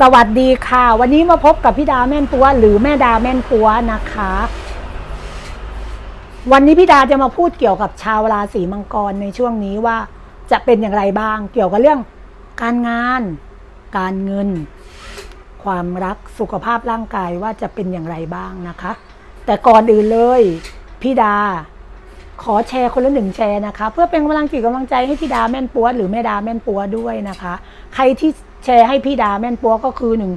สวัสดีค่ะ วันนี้มาพบกับพี่ดาแม่นปัว หรือแม่ดาแม่นปัวนะคะ วันนี้พี่ดาจะมาพูดเกี่ยวกับชาวราศีมังกรในช่วงนี้ว่าจะเป็นอย่างไรบ้าง เกี่ยวกับเรื่อง การงาน การเงิน ความรักสุขภาพร่างกายว่าจะเป็นอย่างไรบ้างนะคะ แต่ก่อนอื่นเลยพี่ดาขอแชร์คนละหนึ่งแชร์นะคะ เพื่อเป็นกำลังจิตกำลังใจให้พี่ดาแม่นปัวหรือแม่ดาแม่นปัวด้วยนะคะ ใครที่ แชร์ให้พี่ดาแม่นปัวก็คือหนึ่ง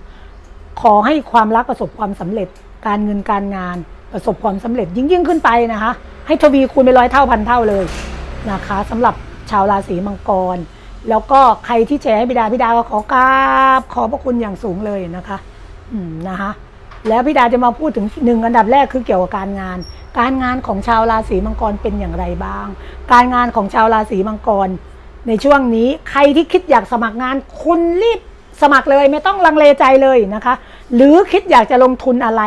ขอให้ความรักประสบความสำเร็จ การเงินการงานประสบความสำเร็จยิ่งยิ่งขึ้นไปนะคะ ให้ทวีคูณไปร้อยเท่าพันเท่าเลยนะคะสำหรับชาวราศีมังกร แล้วก็ใครที่แชร์ให้พี่ดาพี่ดาก็ขอกราบขอพระคุณอย่างสูงเลยนะคะ อืมนะคะแล้วพี่ดาจะมาพูดถึงหนึ่งอันดับแรกคือเกี่ยวกับการงาน การงานของชาวราศีมังกรเป็นอย่างไรบ้าง การงานของชาวราศีมังกร ในช่วงนี้ใครที่คิดอยากสมัครงาน คุณรีบสมัครเลยไม่ต้องลังเลใจเลยนะคะ หรือคิดอยากจะลงทุนอะไร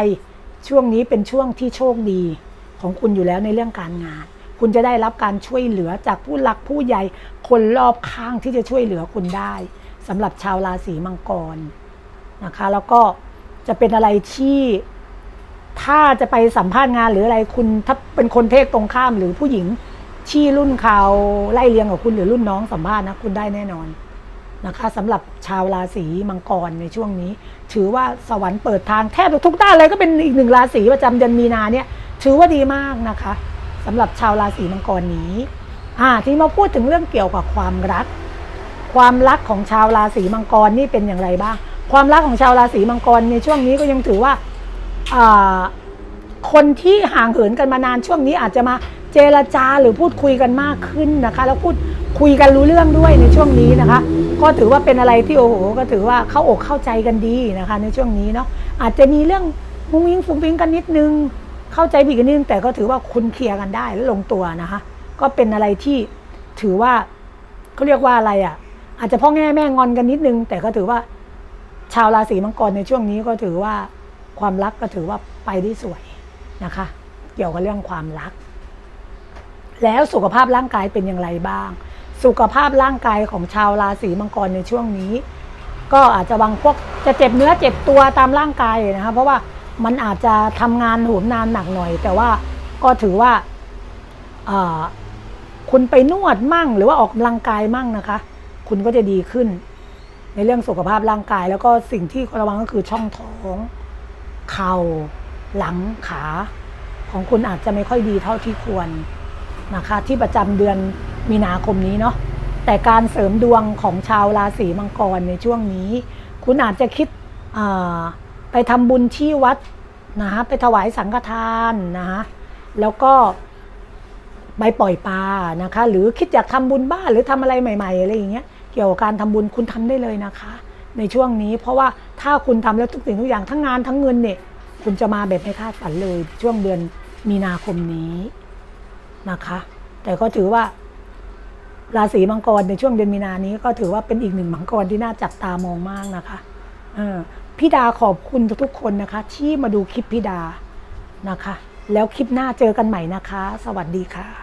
ช่วงนี้เป็นช่วงที่โชคดีของคุณอยู่แล้วในเรื่องการงาน คุณจะได้รับการช่วยเหลือจากผู้หลักผู้ใหญ่คนรอบข้างที่จะช่วยเหลือคุณได้สำหรับชาวราศีมังกรนะคะ แล้วก็จะเป็นอะไรที่ถ้าจะไปสัมภาษณ์งานหรืออะไรคุณถ้าเป็นคนเพศตรงข้ามหรือผู้หญิง ที่รุ่นเขาไล่เรียงกับคุณหรือรุ่นน้องสัมภาษณ์นะคุณได้แน่นอนนะคะสำหรับชาวราศีมังกรในช่วงนี้ ถือว่าสวรรค์เปิดทางแทบทุกด้านเลยก็เป็นอีกหนึ่งราศีประจำเดือนมีนาเนี่ยถือว่าดีมากนะคะสำหรับชาวราศีมังกรนี้อ่าที่มาพูดถึงเรื่องเกี่ยวกับความรัก ความรักของชาวราศีมังกรนี่เป็นอย่างไรบ้างความรักของชาวราศีมังกรในช่วงนี้ก็ยังถือว่าอ่าคนที่ห่างเหินกันมานานช่วงนี้อาจจะมา เจรจาหรือพูดคุยกันมากขึ้นนะคะ แล้วพูดคุยกันรู้เรื่องด้วยในช่วงนี้นะคะ ก็ถือว่าเป็นอะไรที่โอ้โหก็ถือว่าเข้าอกเข้าใจกันดีนะคะ ในช่วงนี้เนาะอาจจะมีเรื่องมุ้งมิ้งฟุ้งฟิ้งกันนิดนึง เข้าใจผิดกันนิดนึงแต่ก็ถือว่าคุณเคลียร์กันได้และลงตัวนะคะ ก็เป็นอะไรที่ถือว่าเขาเรียกว่าอะไรอะ่ะ อาจจะพ่อแง่แม่งอนกันนิดนึง แต่ก็ถือว่าชาวราศีมังกรในช่วงนี้ก็ถือว่าความรักก็ถือว่าไปได้สวยนะคะ เกี่ยวกับเรื่องความรัก แล้วสุขภาพร่างกายเป็นอย่างไรบ้าง สุขภาพร่างกายของชาวราศีมังกรในช่วงนี้ ก็อาจจะบางพวกจะเจ็บเนื้อเจ็บตัวตามร่างกายนะคะเพราะว่ามันอาจจะทำงานโหมนานหนักหน่อย แต่ว่าก็ถือว่าคุณไปนวดมั่ง หรือว่าออกกำลังกายมั่งนะคะ คุณก็จะดีขึ้น ในเรื่องสุขภาพร่างกาย แล้วก็สิ่งที่ระวังก็คือช่องท้องเข่าหลังขาของคุณอาจจะไม่ค่อยดีเท่าที่ควร นะคะ ที่ประจำเดือนมีนาคมนี้เนาะแต่การเสริมดวงของชาวราศีมังกรในช่วงนี้ คุณอาจจะคิดไปทำบุญที่วัดนะคะไปถวายสังฆทานนะคะแล้วก็ไปปล่อยปลานะคะ หรือคิดอยากทำบุญบ้านหรือทำอะไรใหม่ ๆ อะไรอย่างเงี้ยเกี่ยวกับการทำบุญคุณทำได้เลยนะคะ ในช่วงนี้ เพราะว่าถ้าคุณทำแล้วทุกสิ่งทุกอย่างทั้งงานทั้งเงินเนี่ยคุณจะมาแบบไม่คาดฝันเลยช่วงเดือนมีนาคมนี้ นะคะ แต่ก็ถือว่าราศีมังกรในช่วงเดือนมีนานี้ก็ถือว่าเป็นอีกหนึ่งมังกรที่น่าจับตามองมากนะคะพี่ดาขอบคุณทุกๆคนนะคะ ที่มาดูคลิปพี่ดานะคะ แล้วคลิปหน้าเจอกันใหม่นะคะ สวัสดีค่ะ